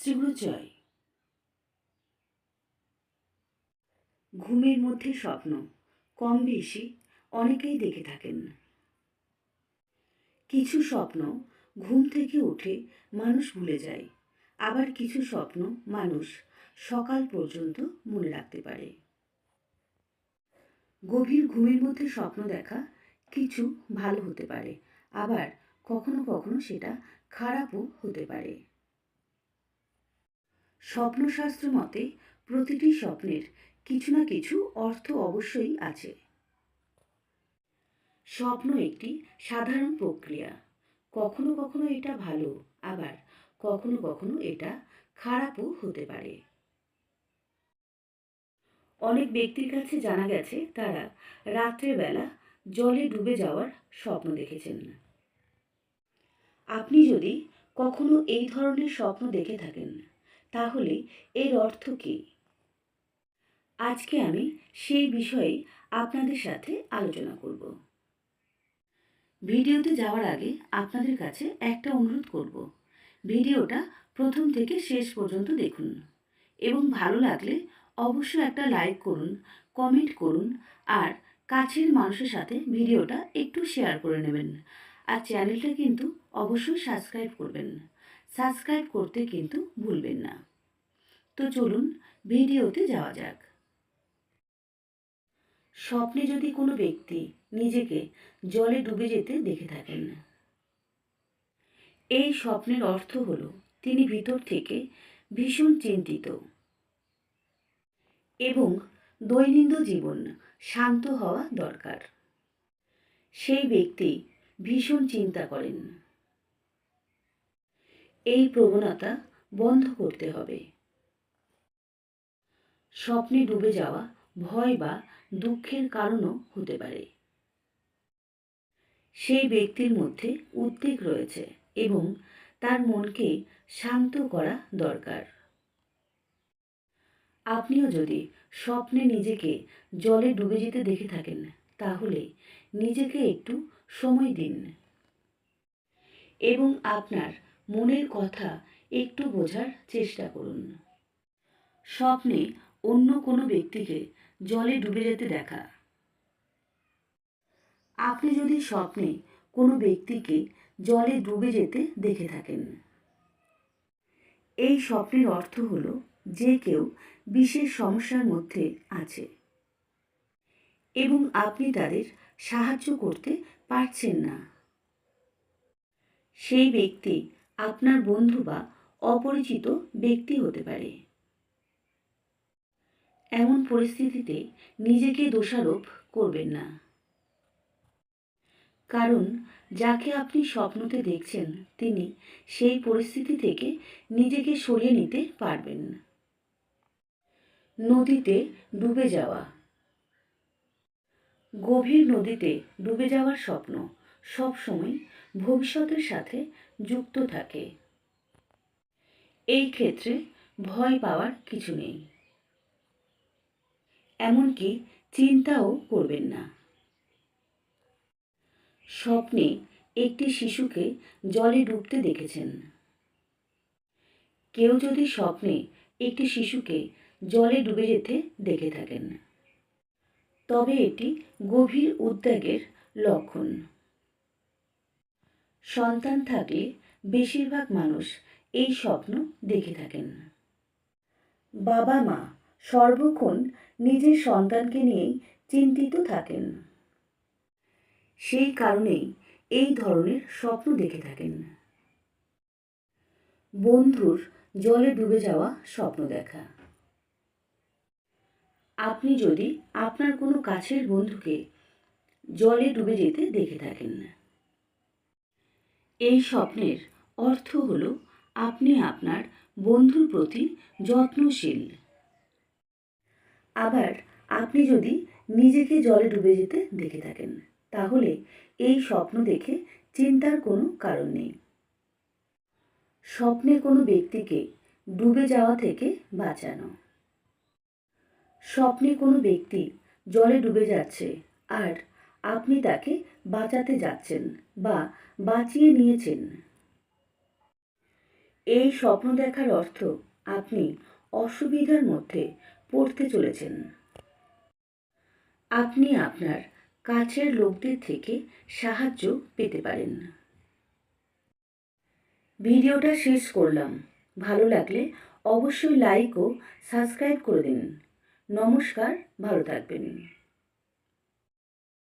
শ্রীগুরু জয় ঘুমের মধ্যে স্বপ্ন, কম বেশি অনেকেই দেখে থাকেন। কিছু স্বপ্ন ঘুম থেকে উঠে মানুষ ভুলে যায়, আবার কিছু স্বপ্ন মানুষ সকাল পর্যন্ত মনে রাখতে পারে। গভীর ঘুমের মধ্যে স্বপ্ন দেখা কিছু ভালো হতে পারে, আবার কখনো কখনো সেটা খারাপও হতে পারে। স্বপ্নশাস্ত্র মতে, প্রতিটি স্বপ্নের কিছু না কিছু অর্থ অবশ্যই আছে। স্বপ্ন একটি সাধারণ প্রক্রিয়া। কখনো কখনো এটা ভালো, আবার কখনো কখনো এটা খারাপও হতে পারে। অনেক ব্যক্তির কাছে জানা গেছে, তারা রাত্রেবেলা জলে ডুবে যাওয়ার স্বপ্ন দেখেছেন। আপনি যদি কখনো এই ধরনের স্বপ্ন দেখে থাকেন তাহলে এর অর্থ কী? আজকে আমি সেই বিষয়ে আপনাদের সাথে আলোচনা করব। ভিডিওতে যাওয়ার আগে আপনাদের কাছে একটা অনুরোধ করব। ভিডিওটা প্রথম থেকে শেষ পর্যন্ত দেখুন এবং ভালো লাগলে অবশ্যই একটা লাইক করুন, কমেন্ট করুন আর কাছের মানুষের সাথে ভিডিওটা একটু শেয়ার করে নেবেন। আর চ্যানেলটা কিন্তু অবশ্যই সাবস্ক্রাইব করবেন। সাবস্ক্রাইব করতে কিন্তু ভুলবেন না। তো চলুন ভিডিওতে যাওয়া যাক। স্বপ্নে যদি কোনো ব্যক্তি নিজেকে জলে ডুবে যেতে দেখে থাকেন না এই স্বপ্নের অর্থ হল তিনি ভিতর থেকে ভীষণ চিন্তিত এবং দৈনন্দিন জীবন শান্ত হওয়া দরকার। সেই ব্যক্তি ভীষণ চিন্তা করেন। এই প্রবণতা বন্ধ করতে হবে। স্বপ্নে ডুবে যাওয়া ভয় বা দুঃখের কারণও হতে পারে। সেই ব্যক্তির মধ্যে উদ্বেগ রয়েছে এবং তার মনকে শান্ত করা দরকার। আপনিও যদি স্বপ্নে নিজেকে জলে ডুবে যেতে দেখে থাকেন, তাহলে নিজেকে একটু সময় দিন। এবং আপনার মনের কথা একটু বোঝার চেষ্টা করুন। স্বপ্নে অন্য কোনো ব্যক্তিকে জলে ডুবে যেতে দেখা। আপনি যদি স্বপ্নে কোনো ব্যক্তিকে জলে ডুবে যেতে দেখে থাকেন। এই স্বপ্নের অর্থ হল যে কেউ বিশেষ সমস্যার মধ্যে আছে এবং আপনি তাদের সাহায্য করতে পারছেন না। সেই ব্যক্তি আপনার বন্ধু বা অপরিচিত ব্যক্তি হতে পারে। এমন পরিস্থিতিতে নিজেকে দোষারোপ করবেন না। কারণ যাকে আপনি স্বপ্নতে দেখছেন, তিনি সেই পরিস্থিতি থেকে নিজেকে সরিয়ে নিতে পারবেন। নদীতে ডুবে যাওয়া। গভীর নদীতে ডুবে যাওয়ার স্বপ্ন। সবসময় ভবিষ্যতের সাথে যুক্ত থাকে। এই ক্ষেত্রে ভয় পাওয়ার কিছু নেই। এমনকি চিন্তাও করবেন না। স্বপ্নে একটি শিশুকে জলে ডুবতে দেখেছেন। কেউ যদি স্বপ্নে একটি শিশুকে জলে ডুবে যেতে দেখে থাকেন, তবে এটি গভীর উদ্বেগের লক্ষণ। সন্তান থাকলে বেশিরভাগ মানুষ এই স্বপ্ন দেখে থাকেন। বাবা মা সর্বক্ষণ নিজের সন্তানকে নিয়েই চিন্তিত থাকেন। সেই কারণেই এই ধরনের স্বপ্ন দেখে থাকেন। বন্ধুর জলে ডুবে যাওয়া স্বপ্ন দেখা। আপনি যদি আপনার কোনো কাছের বন্ধুকে জলে ডুবে যেতে দেখে থাকেন। এই স্বপ্নের অর্থ হল আপনি আপনার বন্ধুর প্রতি যত্নশীল। আবার আপনি যদি নিজেকে জলে ডুবে যেতে দেখে থাকেন, তাহলে এই স্বপ্ন দেখে চিন্তার কোনো কারণ নেই। স্বপ্নে কোনো ব্যক্তিকে ডুবে যাওয়া থেকে বাঁচানো। স্বপ্নে কোনো ব্যক্তি জলে ডুবে যাচ্ছে আর আপনি তাকে বাঁচাতে যাচ্ছেন বা বাঁচিয়ে নিয়েছেন। এই স্বপ্ন দেখার অর্থ আপনি অসুবিধার মধ্যে পড়তে চলেছেন। আপনি আপনার কাছের লোকদের থেকে সাহায্য পেতে পারেন। ভিডিওটা শেষ করলাম। ভালো লাগলে অবশ্যই লাইক ও সাবস্ক্রাইব করে দিন। নমস্কার, ভালো থাকবেন।